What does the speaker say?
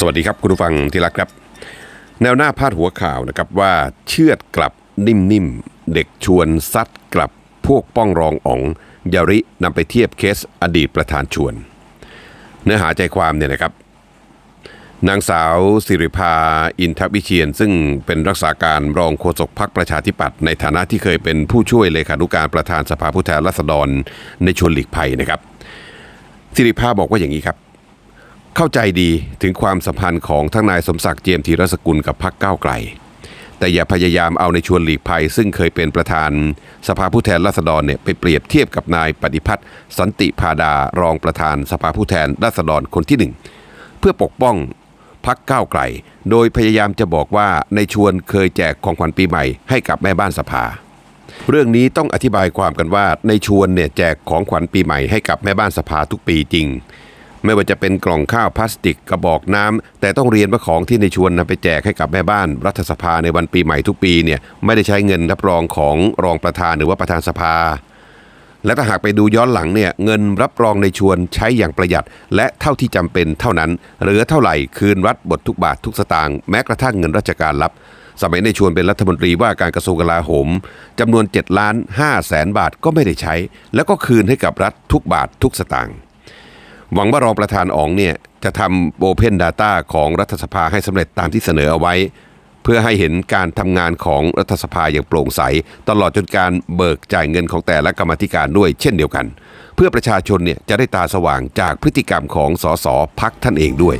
สวัสดีครับคุณผู้ฟังที่รักครับ แนวหน้าพาดหัวข่าวนะครับว่าเชือดกลับนิ่มๆ เด็กชวนซัดกลับพวกป้องรองอ๋องยารินำไปเทียบเคสอดีตประธานชวน เนื้อหาใจความเนี่ยนะครับ นางสาวสิริภาอินทวิเชียน ซึ่งเป็นรักษาการรองโฆษกพักประชาธิปัตย์ในฐานะที่เคยเป็นผู้ช่วยเลขานุการประธานสภาผู้แทนราษฎรในชวนหลีกภัยนะครับ สิริภาบอกว่าอย่างนี้ครับ เข้าใจดีถึงความสัมพันธ์ของทั้งนายสมศักดิ์เจียมธีรสกุลกับพรรคก้าวไกล แต่อย่าพยายามเอาในชวนหลีกภัย ซึ่งเคยเป็นประธาน สภาผู้แทนราษฎรเนี่ยไปเปรียบเทียบกับนายปฏิพัฒน์สันติพาดารองประธานสภาผู้แทนราษฎรคนที่หนึ่งเพื่อปกป้องพรรคก้าวไกล โดยพยายามจะบอกว่าในชวนเคยแจกของขวัญปีใหม่ให้กับแม่บ้านสภา เรื่องนี้ต้องอธิบายความกันว่าในชวนเนี่ยแจกของขวัญปีใหม่ให้กับแม่บ้านสภาทุกปีจริง ไม่ว่าจะเป็นกล่องข้าวพลาสติกกระบอกน้ำแต่ต้องเรียนว่าของที่ในชวนนำไปแจกให้กับแม่บ้าน รัฐสภาในวันปีใหม่ทุกปีเนี่ยไม่ได้ใช้เงินรับรองของรองประธานหรือว่าประธานสภา และถ้าหากไปดูย้อนหลังเนี่ยเงินรับรองในชวนใช้อย่างประหยัด และเท่าที่จำเป็นเท่านั้นเหลือเท่าไหร่คืนรัฐบททุกบาททุกสตางค์แม้กระทั่งเงินราชการรับสมัยในชวนเป็นรัฐมนตรีว่าการกระทรวงกลาโหมจำนวน7ล้าน5แสนบาทก็ไม่ได้ใช้ แล้วก็คืนให้กับรัฐทุกบาททุกสตางค์ หวังว่ารองประธานอ๋องเนี่ยจะทำโอเพน Data ของรัฐสภาให้สำเร็จตามที่เสนอเอาไว้ เพื่อให้เห็นการทำงานของรัฐสภาอย่างโปร่งใส ตลอดจนการเบิกจ่ายเงินของแต่ละกรรมธิการด้วยเช่นเดียวกัน เพื่อประชาชนเนี่ยจะได้ตาสว่างจากพฤติกรรมของสสพักท่านเองด้วย